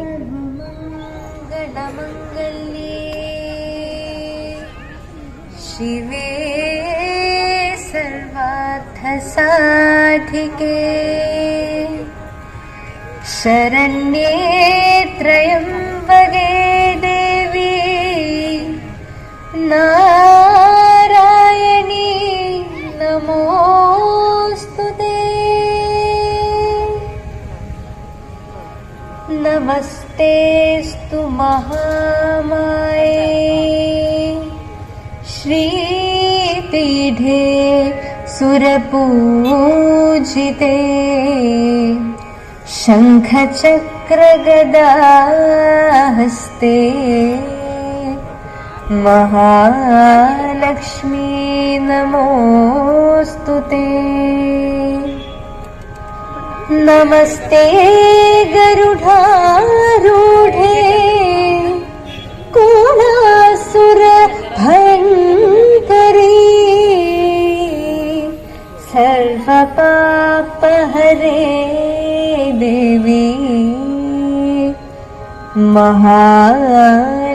सर्वमङ्गलमङ्गल्ये शिवे सर्वार्थसाधिके शरण्ये त्र्यम्बके देवी नारायणी सुरपूजिते। शङ्खचक्रगदाहस्ते। महालक्ष्मी नमोऽस्तु ते। नमस्ते गरुडारूढे कोणासुरभयङ्करी महालक्ष्मी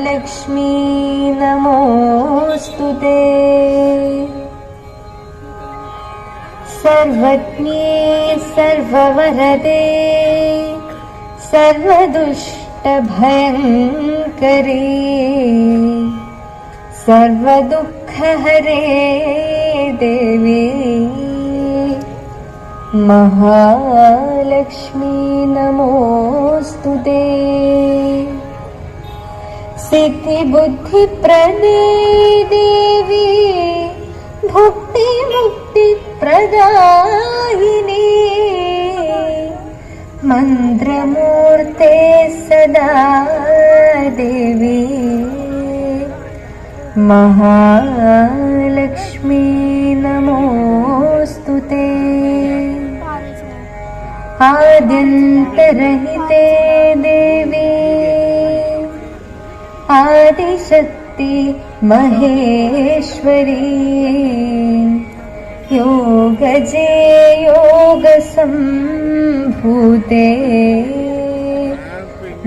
नमोऽस्तु ते। सर्वज्ञे सर्ववरदे सर्वदुष्टभयङ्करी सर्वदुःखहरे देवी महालक्ष्मी नमोऽस्तु ते। सिद्धिबुद्धिप्रदे देवी भुक्तिमुक्तिप्रदायिनी। मन्त्रमूर्ते सदा देवी। महालक्ष्मी नमोऽस्तु ते आद्यन्तरहिते देवी। आदिशक्ति महेश्वरी। योगजे योगसम्भूते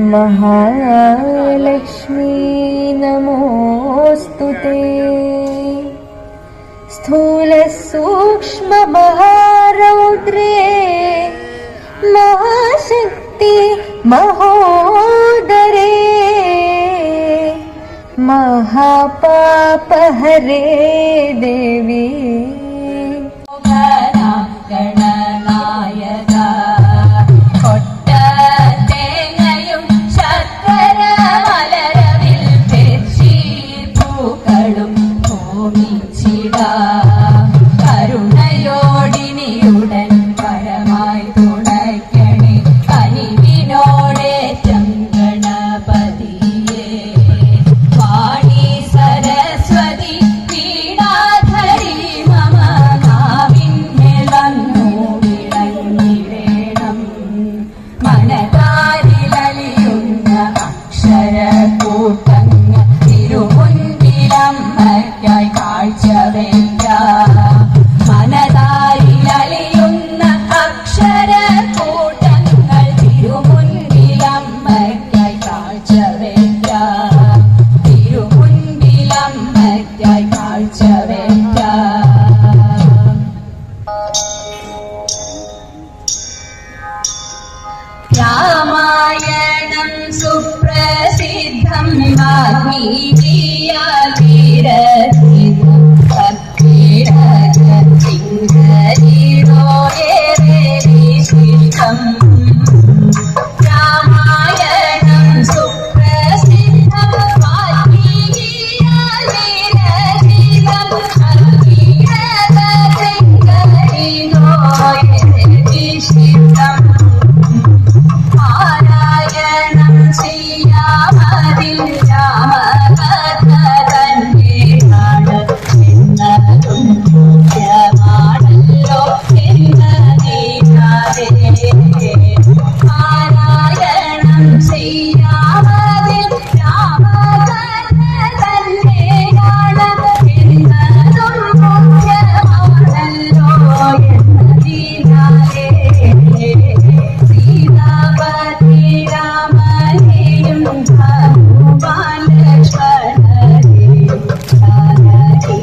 महालक्ष्मी नमोऽस्तु ते स्थूलसूक्ष्ममहारौद्रे न शक्ति महोदरे महापाप हरे देवी। ஆக்கியார் வீரர்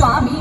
Swami